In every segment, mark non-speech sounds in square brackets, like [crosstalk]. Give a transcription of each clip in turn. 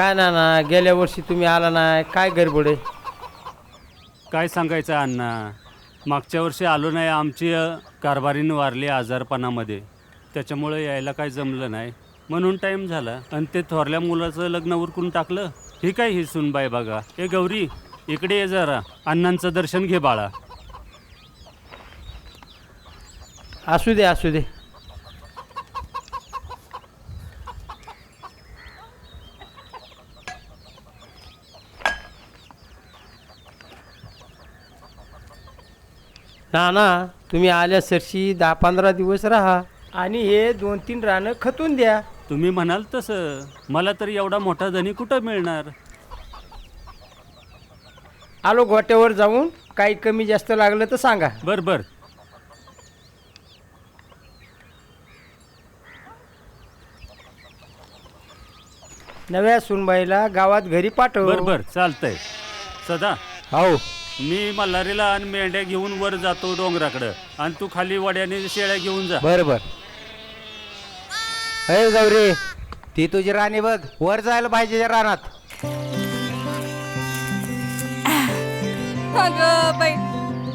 काय ना ना गेल्या वर्षी तुम्ही आला नाही काय गडबड आहे? काय सांगायचं अण्णा मागच्या वर्षी आलो नाही आमची अ, कारभारीनं वारली आजारपणामध्ये. त्याच्यामुळं यायला काय जमलं नाही. म्हणून टाईम झाला. आणि ते थोरल्या मुलाचं लग्न उरकून टाकलं. ही काय ही सुनबाई बघा. ए गौरी इकडे ये जरा. अण्णांचं दर्शन घे बाळा. असू दे असू दे. ना ना तुम्ही आल्या सरशी दहा पंधरा दिवस राहा. आणि हे दोन तीन रानं खतून द्या. तुम्ही म्हणाल तसं. मला तर एवढा मोठा धनी कुठं मिळणार? आलो गोट्यावर जाऊन. काही कमी जास्त लागलं तर सांगा. बर बर. नव्या सुनबाईला गावात घरी पाठव. बर बर. चालतंय. सदा. हो. मी मल्हारीला आणि मेंढ्या घेऊन वर जातो डोंगराकडं. आणि तू खाली वड्याने शेळ्या घेऊन जा. बर बर. अरे गौरी ती तुझी राणी बघ. वर जायला पाहिजे त्या रानात. अगं बाई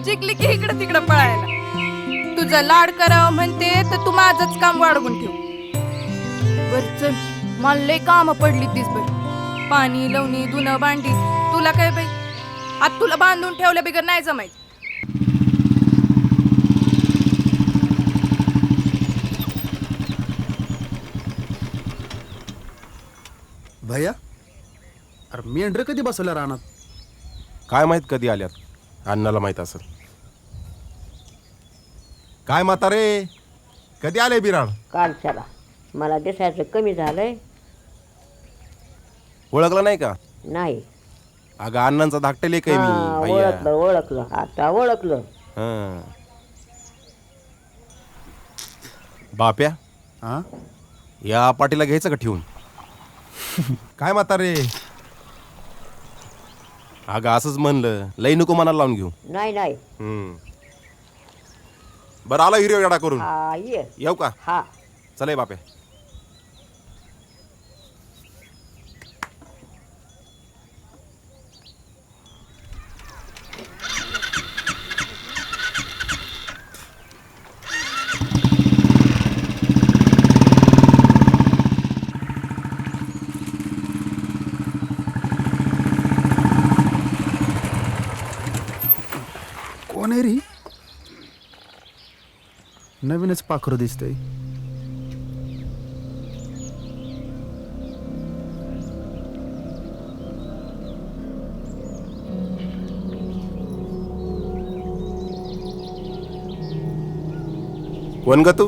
चिकली की इकडं तिकडं पळायला. तुझं लाड करावं म्हणते तर तू माझंच काम वाढवून ठेव. बर चल. मला लय काम पडली तीच बर पाणी लवणी धुणं भांडी. तुला काय बाई? आता तुला बांधून ठेवल्या बिगर नाही जमायचं. भैया अरे मेंढर कधी बसवल्या रानात? काय माहीत कधी आल्यात? अण्णाला माहीत असेल. काय म्हातारे कधी आले बिराड कालच्याला मला दिसायचं कमी झालंय. ओळखलं नाही का? नाही. अगं अण्णांचा धाकटेले काय हा, मी भैया. ओळखलं ओळखलं. आता ओळखलं. हं. बाप्या हा? या पाटीला घ्यायचं का ठेवून? [laughs] काय म्हातारे? अगं असंच म्हणलं लई नको मनाला लावून घेऊ. नाही नाही. हं. बरं आला हिरो येडा करून. हा ये. येऊ का? हा. चले बाप्या कोण आहे रे नवीनच पाखरू दिसतंय. कोण ग तू?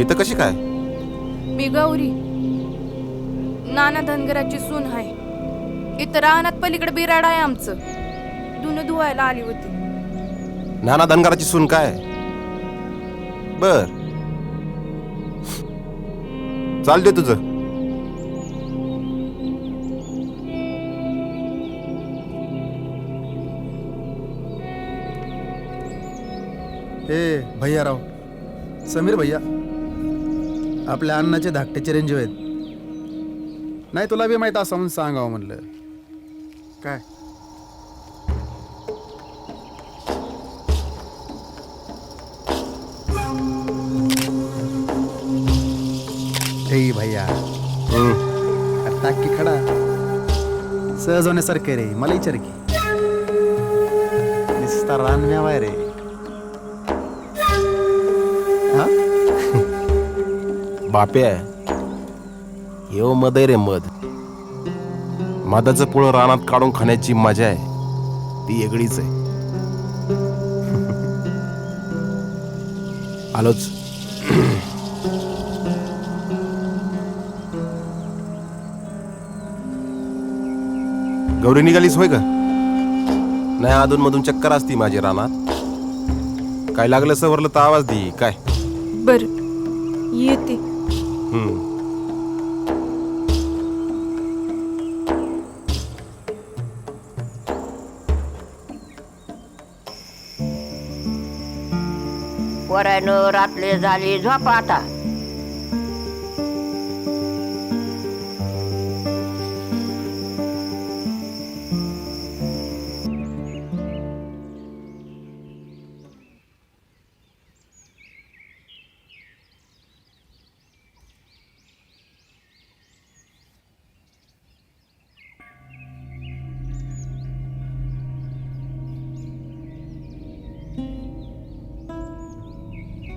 इथं कशी काय? मी गौरी. नाना धनगराची सून आहे इतर रानात पलीकडे बिराड आहे आमचं. धुणं धुवायला आली होती. नाना धनगराची सून काय? बर. चाल दे हे भैया राव समीर भैया आपल्या अन्नाचे धाकटे चिरंजीव आहेत. नाही तुला बी माहीत असं म्हणून सांगावं म्हणलं. काय? सहज होण्यासारखे रे मला विचार की. नुसता रानम्यावा रे. हा? [laughs] बाप्या येव मद आहे रे मध मधाचं पुळं रानात काढून खाण्याची मजा आहे. ती वेगळीच आहे. [laughs] आलोच. गौरी निघालीस होय का नाही अधून मधून चक्कर असती माझी रानात. काय लागलं सवरलं तर आवाज दे काय? बर येते. हम्म. पोरानं रातले झाली झोपा आता.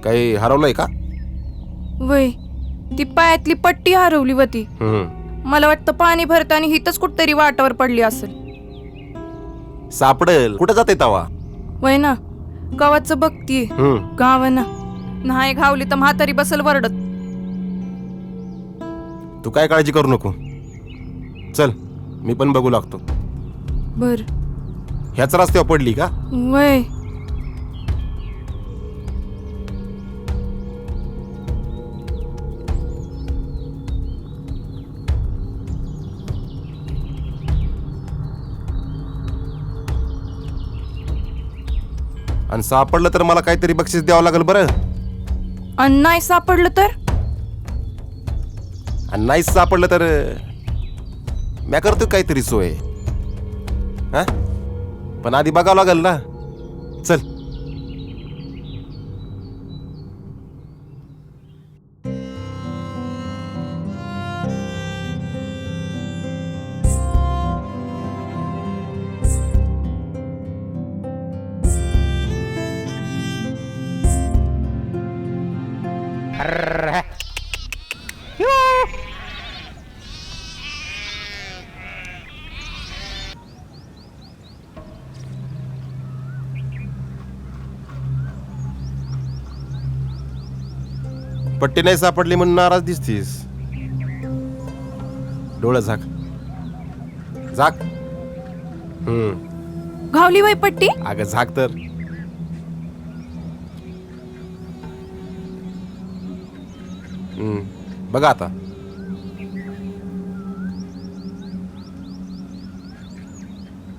काही हरवलंय का? वय ती पायातली पट्टी हरवली होती हम्म. मला वाटतं पाणी भरताना हिथच कुठतरी वाटावर पडली असेल. सापडेल. कुठं जाते तवा? वय ना गावाचं बघतीये. हम्म. गावाना नाही घावली तर म्हातारी बसल वरडत. तू काय काळजी करू नको. चल मी पण बघू लागतो. बर. ह्याच रस्त्यावर पडली का? वय आणि सापडलं तर मला काहीतरी बक्षीस द्यावं लागेल बरं. आणि नाही सापडलं तर? आणि नाहीच सापडलं तर म्या करतो काहीतरी सोय. हा? पण आधी बघावं लागेल ना. पट्टी नाही सापडली म्हणून नाराज दिसतीस. डोळं झाक. झाक. हम्म. घावली वय पट्टी? अगं झाक तर. हम्म. बघा आता.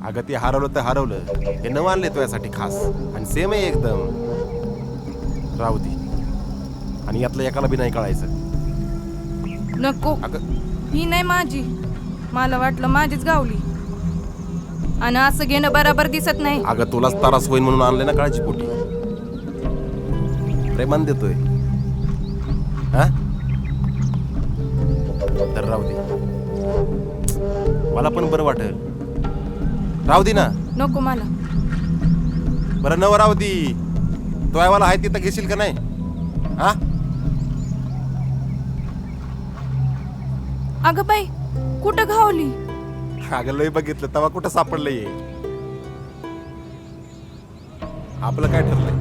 अगं ते हरवलं तर हरवलं. हे न आणले तुझ्यासाठी खास. आणि सेम आहे एकदम. राहू दे. आणि यातलं एकाला बी नाही कळायचं. नको. अगं. ही नाही माझी. मला वाटलं माझीच गावली. आणि असं घेणं बराबर दिसत नाही. अगं तुलाच त्रास होईल म्हणून आणले ना काळजी पोटी प्रेमान देतोय. हा? तर राहू दे. मला पण बरं वाटेल. राहू दे ना. नको मला. बरं नव राहू दे. तो आहे तिथं घेशील का नाही? हा? अगं बाई कुठं घावली? अगं लय बघितलं तेव्हा कुठं सापडलं ये आपलं काय ठरलंय?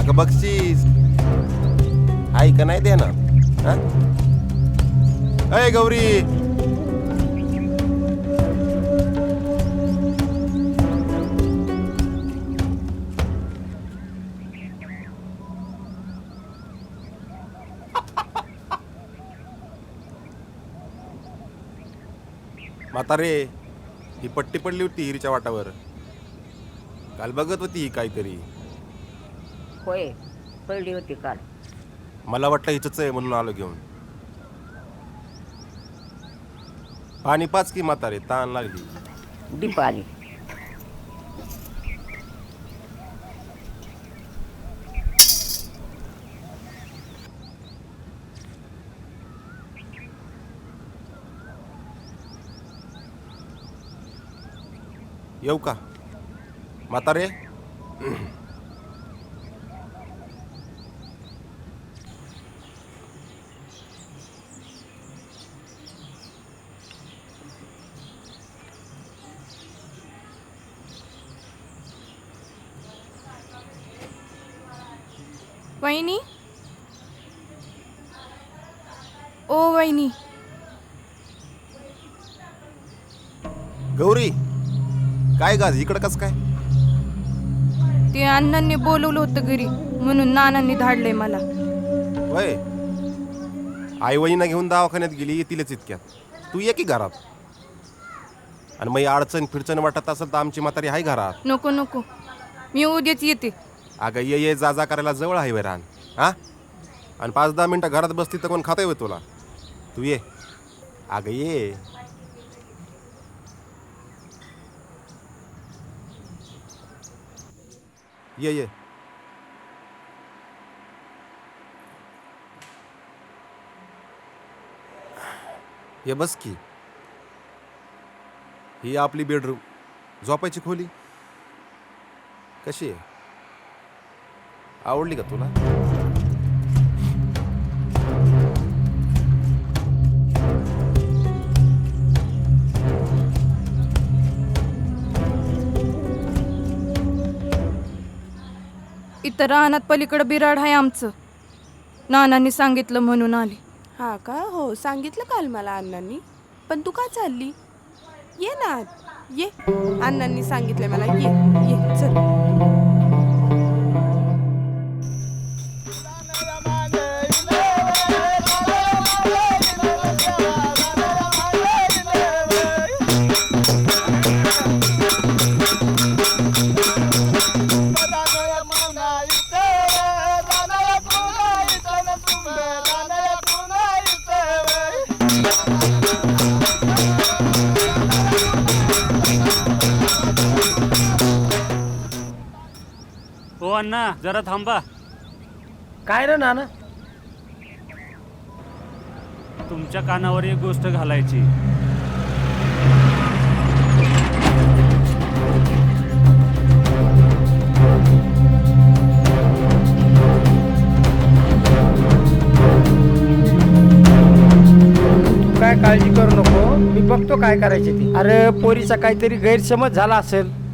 अगं बक्षीस ऐक नाही देणार? हा? अय गौरी! म्हातारे ही पट्टी पडली होती हिरीच्या वाटावर. काल बघत होती ही काहीतरी. होय पडली होती काल. मला वाटलं हिचंच आहे म्हणून आलो घेऊन. पाणी पाच की म्हातारे ताण लागली. दीप आली येऊ का? म्हातारे वहिनी ओ वहिनी गौरी काय गाज इकडं कस काय? ते अण्णांनी बोलवलं होतं घरी म्हणून नानांनी धाडलंय मला. वय आई वहिनीला घेऊन दवाखान्यात गेली येतीलच इतक्यात. तू ये की घरात. आणि मग ही अडचण फिरचण वाटत असेल तर आमची म्हातारी आहे घरात. नको नको. मी उद्याच येते. अगं ये ये जा जा करायला जवळ आहे रान. हा? आणि पाच दहा मिनटं घरात बसती तर कोण खातं तुला? तू ये. अगं ये. ये ये ये बस की. ही आपली बेडरूम झोपायची खोली. कशी आहे? आवडली का तुला? इतर रानात पलीकडं बिराड आहे आमचं. नानांनी सांगितलं म्हणून आले. हा का? हो सांगितलं काल मला अण्णांनी. पण तू का चालली? ये ना आत. ये. अण्णांनी सांगितलं मला ये. ये चल. जरा थांबा. काय रे नाना? तुमच्या कानावर एक गोष्ट घालायची. तू काय काळजी करू नको. मी बघतो काय करायचे ते. अरे पोरीचा काहीतरी गैरसमज झाला असेल.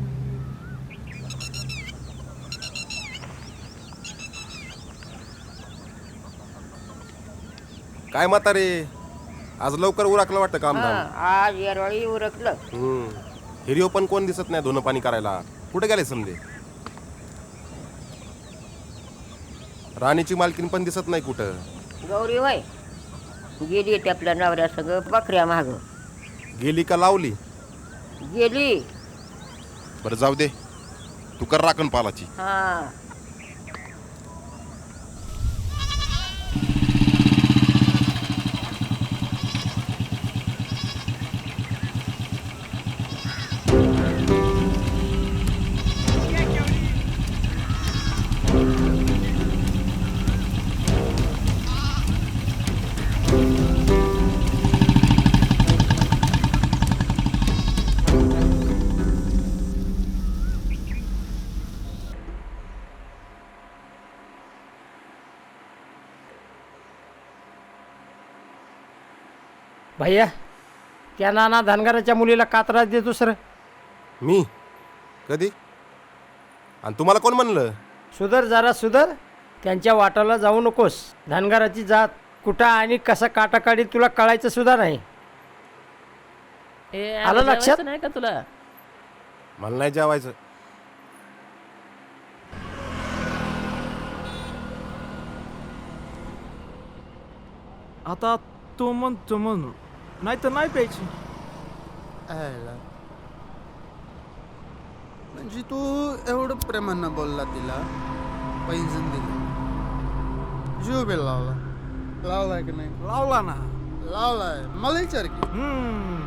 काय म्हातारे? आज लवकर उरकलं वाटतं काम हं, आज येरवाळी उरकलं. हम्म. हिरिओ पण कोण दिसत नाही धुणं पाणी करायला. कुठे गेले समजे? राणीची मालकीन पण दिसत नाही कुठं? गौरी वय गेली ते आपल्या नवऱ्या सगळं बकऱ्या माग. गेली का लावली? गेली. बरं जाऊ दे. तू कर राखण पालाची हा. भैया त्या नाना धनगराच्या मुलीला कात्रा दे दुसरं मी? कधी? आणि तुम्हाला कोण म्हणलं? सुधर जरा सुधर. त्यांच्या वाटाला जाऊ नकोस. धनगराची जात कुठं आणि कसा काटा काढी तुला कळायचं सुद्धा नाही. आलं लक्षात? नाही का तुला? मला नाही जेवायचं. आता तो म्हणतो म्हणून नाही तर नाही प्यायची आयला. म्हणजे तू एवढं प्रेमानं बोलला तिला पैंजण दिलं जीव बी लावला लावलाय की नाही लावला ना लावलाय मला विचार की हम्म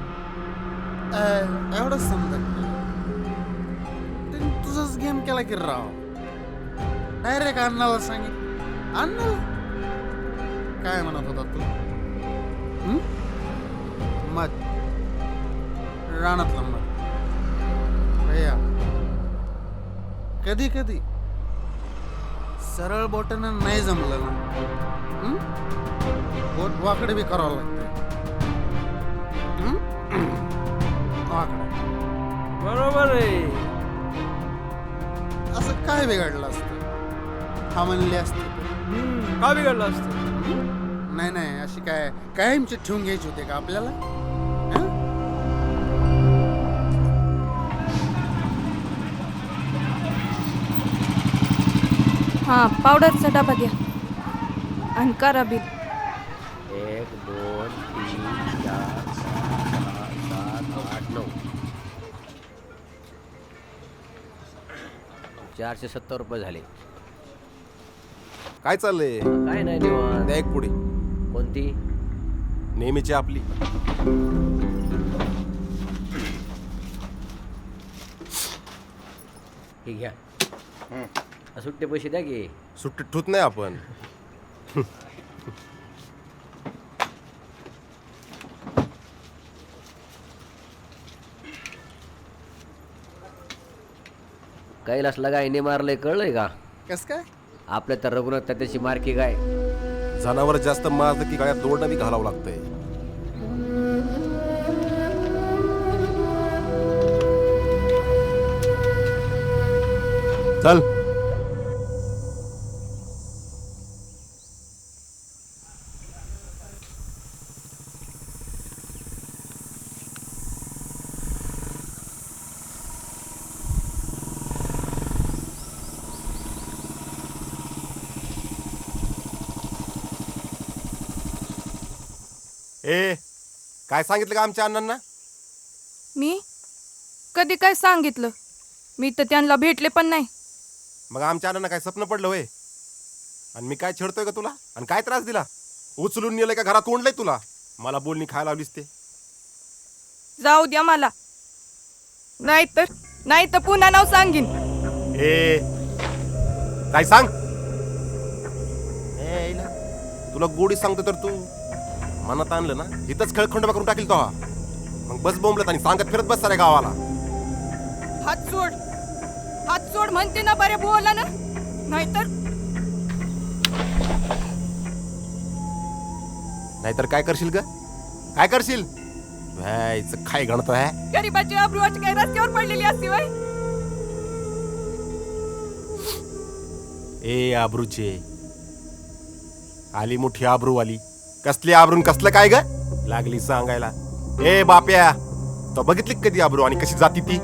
आयला, एवढं समजत नाही त्याने तुझाच गेम केला की राव डायरेक्ट अण्णाला सांगितलं अण्णाला काय म्हणत होता तू हं? रानातलं मत भैया कधी कधी? सरळ बोटानं नाही जमलं ना. हं? बोट वाकडे बी करावं लागतं. हं? वाकडं. बरोबर आहे. असं काय बिघडलं असतं? हा म्हणले असते. हम्म, का बिघडलं असतं? नाही नाही अशी काय कायमची ठेवून घ्यायची होते का आपल्याला? हां पावडरचा डबा द्या. आणि करा बिल. एक दोन तीन चार सहा सात आठ नऊ. चारशे सत्तर रुपये झाले. काय चाललंय? काय नाही निवांत. द्या एक पुढे. कोणती? नेहमीची आपली. ही घ्या. सुट्टे पैसे द्या की. सुट्टी ठूत नाही आपण. कैलासला गायने मारलंय कळलंय का? कस काय? आपलं तर रघुनाथ त्याची मार्की काय जनावर जास्त मारलं की गळ्यात दोडणं बी घालावं लागतंय. चल ए काय सांगितलं का आमच्या अण्णांना? मी? कधी काय सांगितलं? मी तर त्यांना भेटले पण नाही. मग आमच्या अण्णांना काय स्वप्न पडलं होय? आणि मी काय छेडतोय का तुला? आणि काय त्रास दिला? उचलून नेलंय का घरात? कोंडलंय तुला? मला बोलणी खायला लावलीस ते. जाऊ द्या मला. नाही तर नाही तर पुन्हा नाव सांगीन. ए काय सांग? ए, इला. तुला गोडी सांगतो तर तू. मनात आणलं ना इथंच खेळखंडोबा करून टाकील तो हा. मग बस बोंबलत आणि सांगत फिरत बस साऱ्या गावाला. हात सोड हात सोड म्हणते ना बरे बोला ना. नाहीतर नाहीतर काय करशील ग? काय करशील? व्हायचं काय गणतो आहे. गरीबाची अब्रुवाची काही रस्त्यावर पडलेली असते वय. ए आबरूचे आली मोठी आबरू आली कसली आबरून कसलं काय ग? लागली सांगायला. ए बाप्या तो बघितली कधी आबरू आणि कशी जाती ती?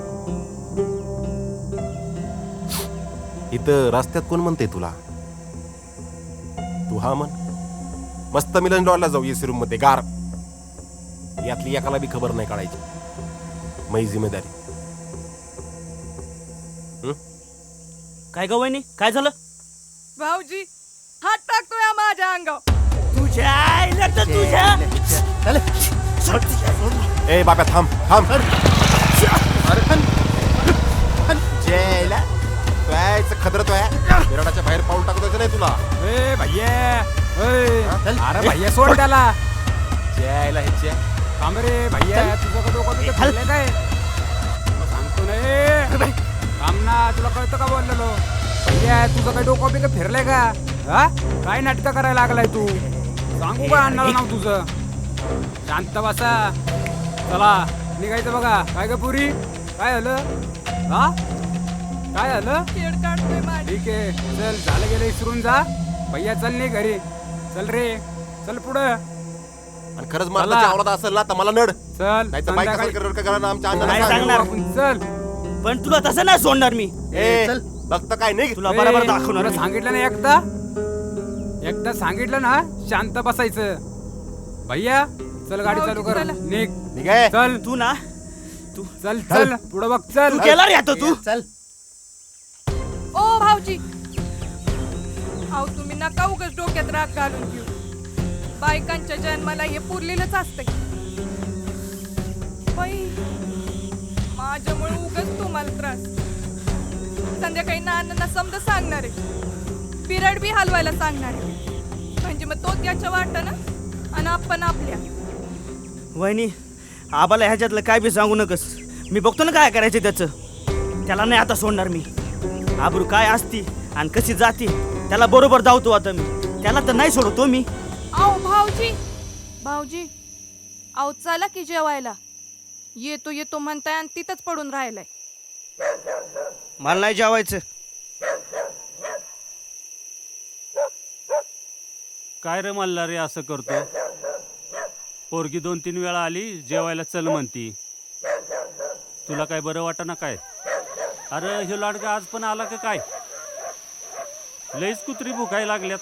इथं रस्त्यात कोण म्हणते तुला? तू हा म्हण. मस्त मिलन डॉलला जाऊ एसी रूममध्ये गार. यातली एकाला बी खबर नाही काढायची. मै जिम्मेदारी. काय ग वहिनी? काय झालं? भाऊजी हात टाकतोय माझ्या अंगावर. तुझ्या आईला तर तुझ्या ए बाप्या थांब थांब. जेला तुझ्याचं खदर तो आहे बिराडाच्या बाहेर पाऊल टाकत नाही तुला. ए भैया. अरे भैया सोड त्याला. जेला ह्याच्या थांब रे भैया. तुझं का डोकं तिथे फिरलंय काय? तुला सांगतो ना ए. थांब ना तुला कळतं का बोललेलो? भैया तुझं काय डोकं बिकं फिरलंय का? हा? काय नाटकं करायला लागलाय तू? सांगू का अण्णाला नाव तुझं? शांत बसा. चला निघायचं बघा. काय ग पुरी? काय झालं? हा? काय झालं? खेळ काढतोय माझी ठीक आहे. चल झालं गेलं विसरून जा. भैया चल नाही घरी. चल रे. चल पुढं. आणि खरंच मला आवडत असेल ना तर मला नड. चल नाही तर बाईक संध्याकाळी- कसा कर करा आमच्या नाही अण्णाला सांगणार सांग. आपण, चल. पण तुला तसं नाही सोडणार मी. ए बघतं काय नाही तुला बरोबर ए, दाखवणार. तुला मी. सांगितलं ना एकदा? एकदा सांगितलं ना शांत बसायचं. भैया चल गाडी चालू कर. चला. निघ. निघाय चल. तू ना. चल चल. पुढं बघ. चल. तू केला रे आता तू. चल. ओ भाऊजी. अहो तुम्ही नका उगाच डोक्यात राग घालून घेऊ. बायकांच्या जन्माला हे पुरलेलंच असतंय. बाई माझ्यामुळे उगाच तुम्हाला त्रास. संध्याकाळी नानांना समजा सांगणार. आहे पिरड बी हलवायला सांगणार म्हणजे मग तो त्याच्या वाटानं आणि आपण आपल्या. वहिनी आबाला ह्याच्यातलं काय बी सांगू नकस. मी बघतो ना काय करायचं त्याचं. त्याला नाही आता सोडणार मी. आबरू काय असती आणि कशी जाती त्याला बरोबर धावतो आता मी. त्याला तर नाही सोडतो मी. आओ भाऊजी. भाऊजी आओ चला की जेवायला. येतो येतो म्हणताय आणि तिथंच पडून राहिलाय. मला नाही जेवायचं. काय रे मल्ला रे असं करतो? पोरगी दोन तीन वेळा आली जेवायला चल म्हणती. तुला काय बरं वाटत ना काय? अरे हे लाडका आज पण आला का काय? लईच कुत्री भुकाय लागल्यात.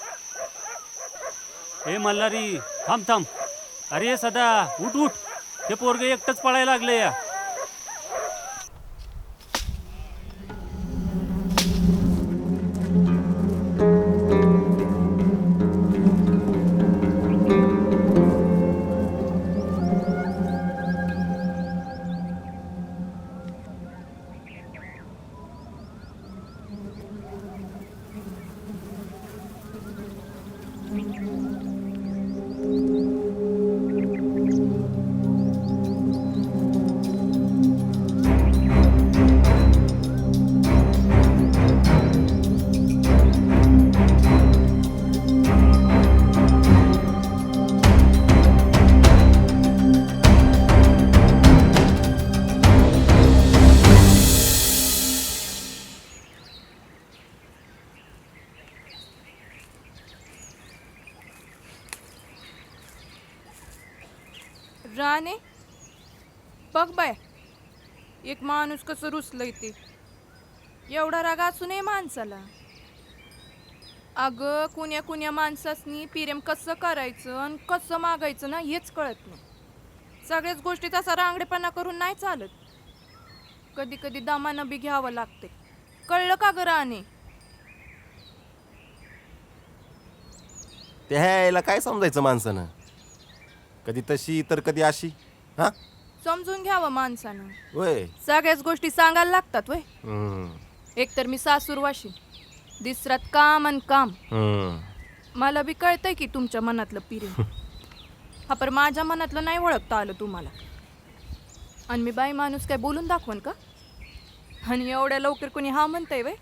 हे मल्हारी थांब थांब. अरे सदा उठ उठ. हे पोरग एकटंच पळायला लागले या. माणूस कसं रुसलंय ते? एवढा राग असू नये माणसाला. अगं कुण्या कुण्या माणसासनी प्रेम कसं करायचं आणि कसं मागायचं ना हेच कळत नाही. सगळ्याच गोष्टी तसा रांगडेपणा करून नाही चालत. कधी कधी दमानं बी घ्यावं लागते कळलं का गं राणे? ते ह्याला काय समजायचं माणसानं? कधी तशी तर कधी अशी हा? समजून घ्यावं माणसानं. वय. सगळ्याच गोष्टी सांगायला लागतात वय. एकतर मी सासूरवाशी दिसरात काम आणि काम. मला बी कळतंय की तुमच्या मनातलं प्रेम हा पर माझ्या मनातलं नाही ओळखता आलं तुम्हाला. आणि मी बाई माणूस काय बोलून दाखवन का? आणि एवढ्या लवकर कोणी हा म्हणतंय वय?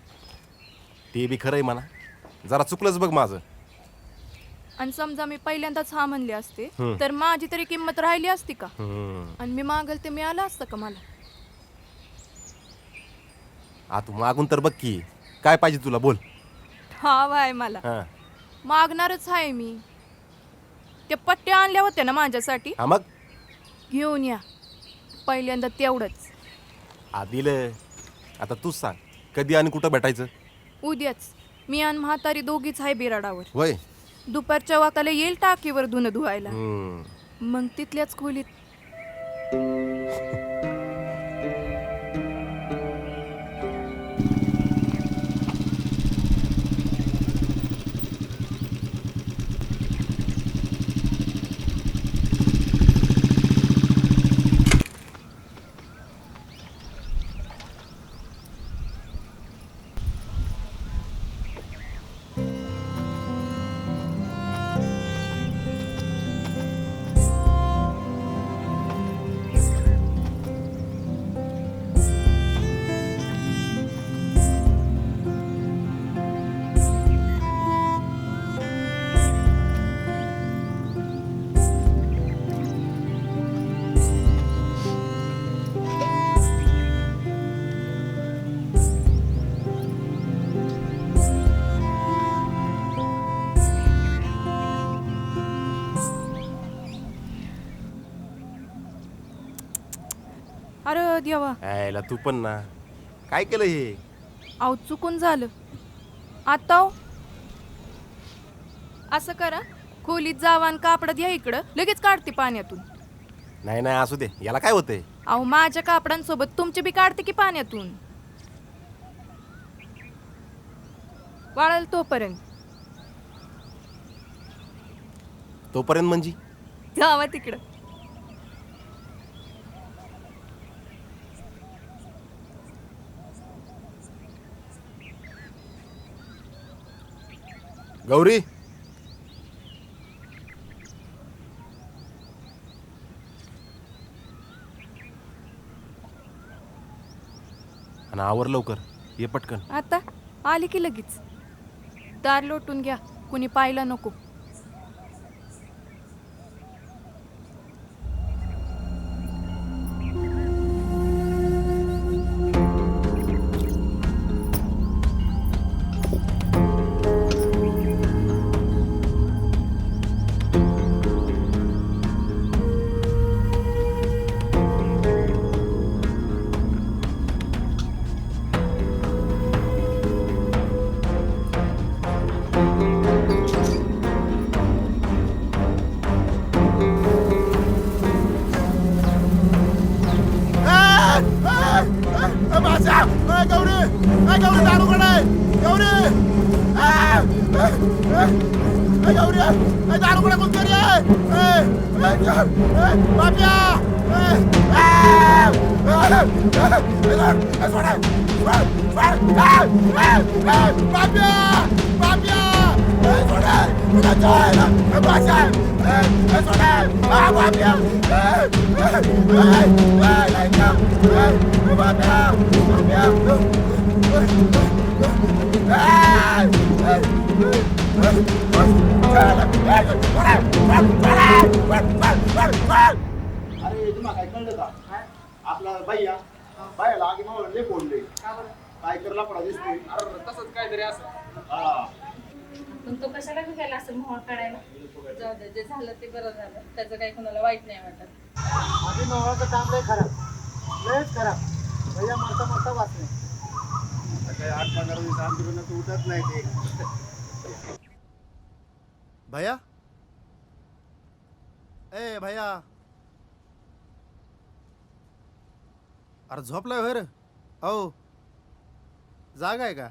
ते बी खरंय म्हणा. जरा चुकलंच बघ माझं. आणि समजा मी पहिल्यांदाच हा म्हणले असते. तर माझी तरी किंमत राहिली असती का. आणि मी मागल ते मिळालं असतं का मला? आ तू मागून तर बघ की काय पाहिजे तुला बोल. हा वाय मला. हा. मागणारच आहे मी. त्या पट्ट्या आणल्या होत्या ना माझ्यासाठी. हा मग? घेऊन या. पहिल्यांदा तेवढंच. आ दिलं. आता तूच सांग कधी आणि कुठं भेटायचं? उद्याच. मी आणि म्हातारी दोघीच आहे बिराडावर. वय दुपारच्या वाकाला येईल टाकीवर धुणं धुवायला. मग तिथल्याच खोलीत देवा यायला तू पण ना. काय केलं हे? अहो चुकून झालं. आता हो. असं करा. खोलीत जावा आणि कापडात या इकडं. लगेच काढते पाण्यातून. नाही नाही असू दे. याला काय होतंय? अहो माझ्या कापडांसोबत तुमचे बी काढते की पाण्यातून? वाळल तोपर्यंत. तोपर्यंत म्हणजे? जावा तिकडं. गौरी? आणि आवर लवकर. ये पटकन. आता आली की लगेच. दार लोटून घ्या. कुणी पाहिलं नको. mà sao Ê, cứu đi Ê, cứu đi tao luôn ra đây cứu đi à Ê, cứu đi Ê, tao luôn ra con kia đi Ê, ê, trời Ê, bạp nha Ê, à Ê, lên Ê, xuống đây Xuống, xuống Ê, ê, ê Bạp nha Bạp nha अरे तुम्हाला काय कळलं का? आपला भैया बायाला आगी मावळ लय फोडले काय करला पडा दिसतोय. अरे तसंच काहीतरी असं. पण तो कशाला गेला असेल मोहळ काढायला? जाऊ दे जे झालं ते बरं झालं. त्याचं काही कोणाला वाईट नाही वाटत. माझी नवराचं काम लय खराब. लयच खराब. भैया मरता मरता वाचले. काही आठ पंधरा दिवस आमच्याकडनं तू उठत नाही ते. भैया? ए भैया. अरे झोपलाय होय रे? हो जागा आहे का?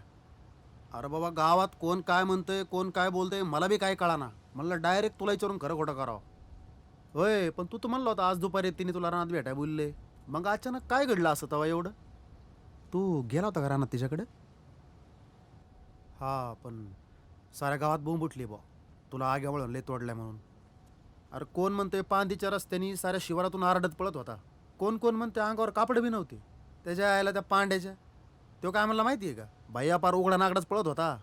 अरे बाबा गावात कोण काय म्हणतंय कोण काय बोलतंय मला बी काय कळाना. म्हणलं डायरेक्ट तुला विचारून खरं खोटं करावं. होय पण तू तर म्हणलं होता आज दुपारी तिने तुला रानात भेटाय बोलले. मग अचानक काय घडलं असं तेव्हा एवढं? तू गेला होता का रानात तिच्याकडे? हा पण साऱ्या गावात बोंब उठली बा तुला आग्या वळण लय तोडलाय म्हणून. अरे कोण म्हणते पांदीच्या रस्त्यानी साऱ्या शिवारातून आरडत पळत होता. कोण कोण म्हणते अंगावर कापड बी नव्हते. त्याच्या आयला त्या पांड्याच्या. तो काय म्हणला माहिती आहे का? भैया पार उघडा नागडाच पळत होता.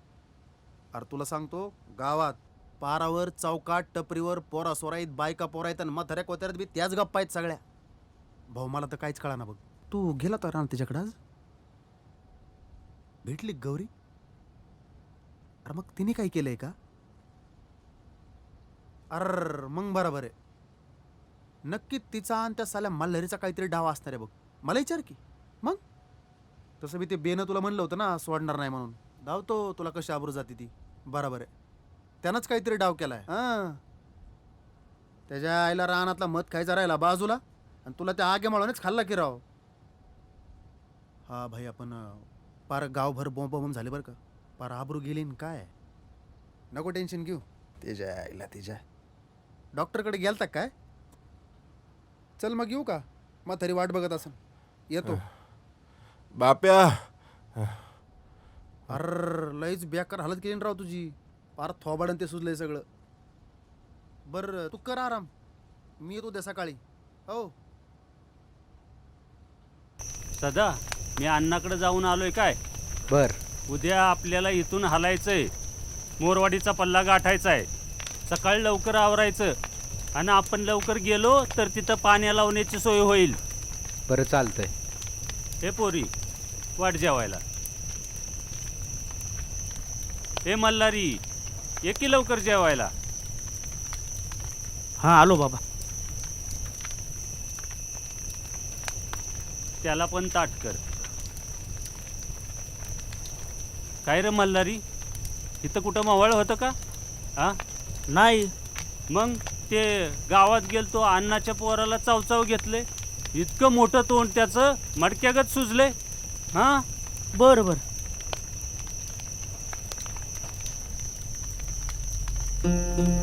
अरे तुला सांगतो गावात पारावर चौकाट टपरीवर पोरा सोराईत बायका पोरा आहेत आणि म्हाताऱ्या कोत्याऱ्यात बी त्याच गप्पा आहेत सगळ्या. भाऊ मला तर काहीच कळा ना बघ. तू गेला तर रान तिच्याकडे आज? भेटली का गौरी? अरे मग तिने काय केलंय का? अर मग बरोबर आहे. नक्की तिचा आणि त्या साल्या मल्हारीचा काहीतरी डाव असणार आहे बघ. मला विचार की. मग? तसं मी ते बेनं तुला म्हणलं होतं ना सोडणार नाही म्हणून. धावतो तुला कशी आबरू जाते ती. बरोबर आहे. त्यानंच काहीतरी डाव केलाय. हां. त्याच्या आईला रानातला मध खायचा राहिला बाजूला आणि तुला त्या आगे मळूनच खाल्ला की राव. हा भाई आपण पार गावभर बोंब झाले बरं का. पार आबरू गेली काय? नको टेन्शन घेऊ. तेजा आईला तेजा. डॉक्टरकडे गेलता काय? चल मग येऊ का? म्हातारी वाट बघत असन. येतो. बाप्या. अर लईच बेकार हालत केली ना राव तुझी. पार थोबाडन ते सुचलंय सगळं. बरं तू कर आराम. मी येतो उद्या सकाळी. हो. सदा मी अण्णाकडे जाऊन आलोय काय? बर. उद्या आपल्याला इथून हलायचंय. मोरवाडीचा पल्ला गाठायचा आहे सकाळी लवकर आवरायचं. आणि आपण लवकर गेलो तर तिथं पाण्या लावण्याची सोय होईल. बरं चालतंय. हे पोरी. वाट जेवायला. हे मल्हारी ये की लवकर जेवायला? हां आलो बाबा. त्याला पण ताट कर. काय रे मल्हारी? इथं कुठं मवळ होतं का? हा? नाही. मग ते गावात गेलतो अण्णाच्या पोराला चावचाव घेतले. इतकं मोठं तोंड त्याचं मडक्यागत सुजले. हां? बरं बरं. you